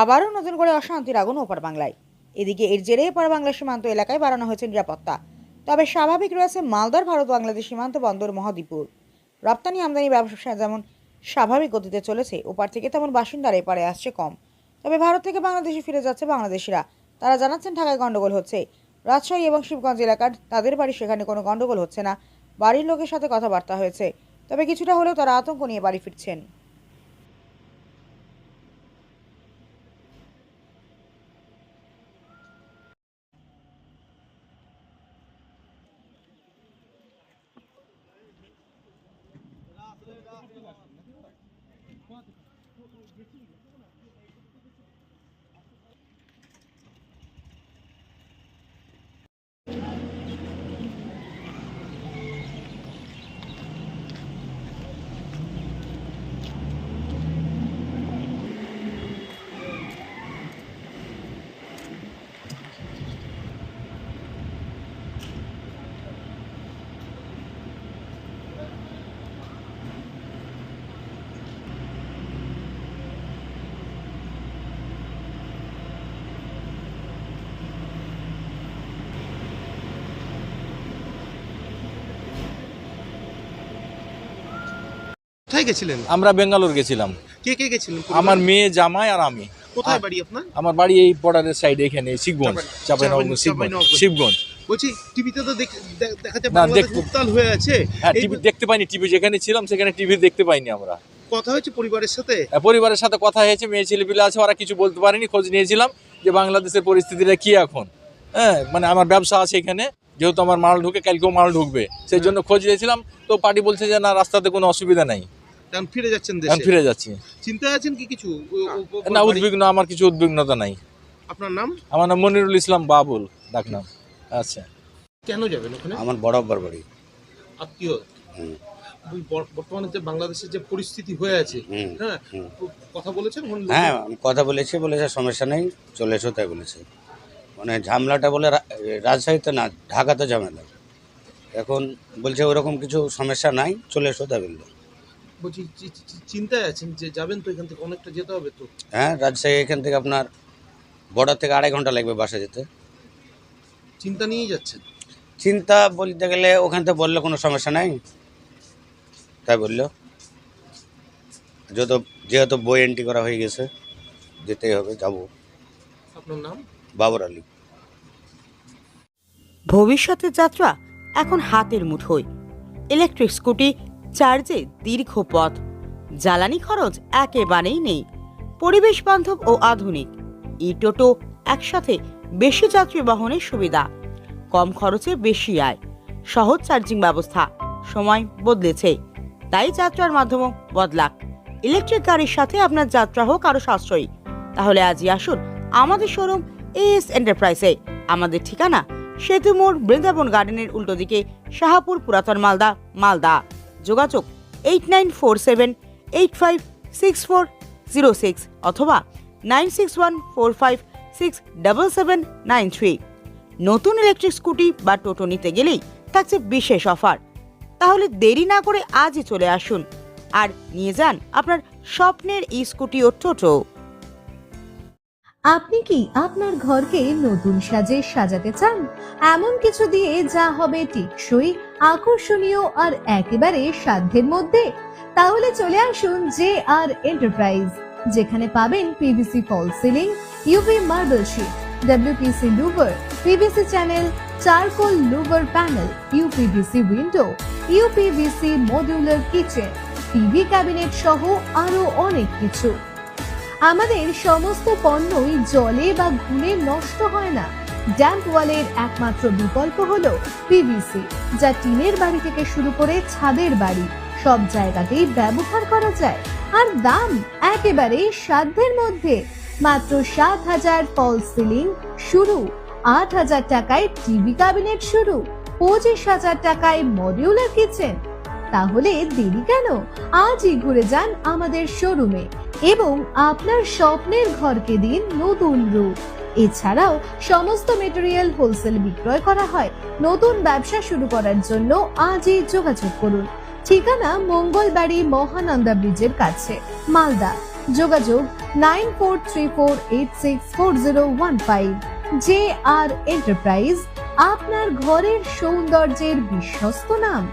আবারও নতুন করে অশান্তির আগুন ওপার বাংলায়। এদিকে এর জেরে এপার বাংলা সীমান্ত এলাকায় বাড়ানো হয়েছে নিরাপত্তা। তবে স্বাভাবিক রয়েছে মালদার ভারত বাংলাদেশ সীমান্ত বন্দর মহাদীপুর। রপ্তানি আমদানি ব্যবসা যেমন স্বাভাবিক গতিতে চলেছে, ওপার থেকে তেমন বাসিন্দারা এপারে আসছে কম। তবে ভারত থেকে বাংলাদেশে ফিরে যাচ্ছে বাংলাদেশিরা। তারা জানাচ্ছেন, ঢাকায় গণ্ডগোল হচ্ছে। রাজশাহী এবং শিবগঞ্জ এলাকার তাদের বাড়ি সেখানে কোনো গণ্ডগোল হচ্ছে না। বাড়ির লোকের সাথে কথাবার্তা হয়েছে। তবে কিছুটা হলেও তারা আতঙ্ক নিয়ে বাড়ি ফিরছেন। Патика. কোথায় গেছিলেন? আমরা বেঙ্গালোর গেছিলাম। কে কে গেছিলেন? আমার মেয়ে জামাই আর আমি। কোথায় বাড়ি আপনার? আমার বাড়ি এই বর্ডারের সাইড এখানে শিবগঞ্জ চাপাই- চাপাইনবাবগঞ্জ শিবগঞ্জ শিবগঞ্জ। বলছি টিভিতে তো দেখতে- উত্তাল হয়ে আছে। হ্যাঁ টিভি দেখতে পাইনি টিভি যেখানে ছিলাম সেখানে টিভি দেখতে পাইনি আমরা। কথা হয়েছে পরিবারের সাথে? হ্যাঁ, পরিবারের সাথে কথা হয়েছে মেয়ে ছেলেপিলে আছে ওরা কিছু বলতে পারেনি খোঁজ নিয়েছিলাম যে বাংলাদেশের পরিস্থিতিটা কি এখন। হ্যাঁ মানে আমার ব্যবসা আছে এখানে যেহেতু আমার মাল ঢুকে কালকেও মাল ঢুকবে। সেই জন্য খোঁজ নিয়েছিলাম তো পার্টি বলছে যে না রাস্তাতে কোনো অসুবিধা নাই। কারণ ফিরে যাচ্ছেন এখন দেশে? ফিরে যাচ্ছি? চিন্তায় আছেন কি কিছু? না উদ্বিগ্ন আমার কিছু উদ্বিগ্নতা নাই। আপনার নাম? আমার নাম মনিরুল ইসলাম বাবুল ডাকনাম। আচ্ছা। কেন যাবেন ওখানে? আমার বড় আব্বার বাড়ি। আত্মীয়? বর্তমানে যে বাংলাদেশের যে পরিস্থিতি হয়ে আছে হুম, হ্যাঁ কথা বলেছেন হ্যাঁ আমি কথা বলেছি বলেছে সমস্যা নেই চলে এসো তাই বলেছে। মানে ঝামেলাটা বলে রা- রাজশাহীতে না ঢাকাতে ঝামেলা। এখন বলছে ওরকম কিছু সমস্যা নাই চলে এসো তাই বলল। বলছি চিন্তায় আছেন যে যাবেন তো এখান থেকে অনেকটা যেতে হবে তো? হ্যাঁ রাজশাহী এখান থেকে আপনার বর্ডার থেকে আড়াই ঘণ্টা লাগবে বাসা যেতে। চিন্তা নিয়েই যাচ্ছেন? চিন্তা বলতে গেলে ওখান থেকে বললে কোনো সমস্যা নাই। তাই বলল। যেহেতু যেহেতু বই এন্ট্রি করা হয়ে গেছে যেতেই হবে যাব। আপনার নাম? বাবর আলী। ভবিষ্যতের যাত্রা এখন হাতের মুঠোয়। ইলেকট্রিক স্কুটি চার্জে দীর্ঘ পথ। জ্বালানি খরচ একেবারেই নেই। পরিবেশ বান্ধব ও আধুনিক। ই টোটো একসাথে বেশি যাত্রী বহনের সুবিধা। কম খরচে বেশি আয়। সহজ চার্জিং ব্যবস্থা সময় বদলেছে। তাই যাত্রার মাধ্যমও বদলাক। ইলেকট্রিক গাড়ির সাথে আপনার যাত্রা হোক আরও সাশ্রয়ী। তাহলে আজই আসুন আমাদের শোরুম এস এন্টারপ্রাইজে। আমাদের ঠিকানা সেতু মোড় বৃন্দাবন গার্ডেনের উল্টো দিকে শাহাপুর পুরাতন মালদা মালদা। যোগাযোগ eight nine four seven eight five six four zero six অথবা nine six one four five six double seven nine three নতুন ইলেকট্রিক স্কুটি বা টোটো নিতে গেলেই থাকছে বিশেষ অফার তাহলে দেরি না করে আজই চলে আসুন। আর নিয়ে যান আপনার স্বপ্নের ই স্কুটি ও টোটো। আপনি কি আপনার ঘরকে নতুন সাজে সাজাতে চান? এমন কিছু দিয়ে যা হবে টেকসই, আকর্ষণীয় আর একেবারে সাধ্যের মধ্যে? তাহলে চলে আসুন জে আর এন্টারপ্রাইজ যেখানে পাবেন PVC fall ceiling UV marble sheet WPC louver PVC channel charcoal louver panel uPVC window uPVC modular kitchen TV cabinet সহ আরও অনেক কিছু। আমাদের সমস্ত পণ্যই জলে বা ঘুনে নষ্ট হয় না। ড্যাম্প ওয়ালের একমাত্র বিকল্প হলো পিভিসি যা টিনের বাড়ি থেকে শুরু করে ছাদের বাড়ি, সব জায়গাতেই ব্যবহার করা যায়। আর দাম একেবারে সাধ্যের মধ্যে। মাত্র সাত হাজার ফল সিলিং শুরু, আট হাজার টাকায় টিভি ক্যাবিনেট শুরু, পঁচিশ হাজার টাকায় মডিউলার কিচেন তাহলে দেরি কেন? আজই ঘুরে যান আমাদের শোরুমে এবং আপনার স্বপ্নের ঘরকে দিন নতুন রূপ। এছাড়াও সমস্ত মেটেরিয়াল হোলসেল বিক্রয় করা হয়। নতুন ব্যবসা শুরু করার জন্য আজই যোগাযোগ করুন। ঠিকানা মঙ্গলবাড়ি মহানন্দা ব্রিজের কাছে। মালদা। যোগাযোগ nine four three four eight six four zero one five. J R enterprise, আপনার ঘরের সৌন্দর্যের বিশ্বস্ত নাম।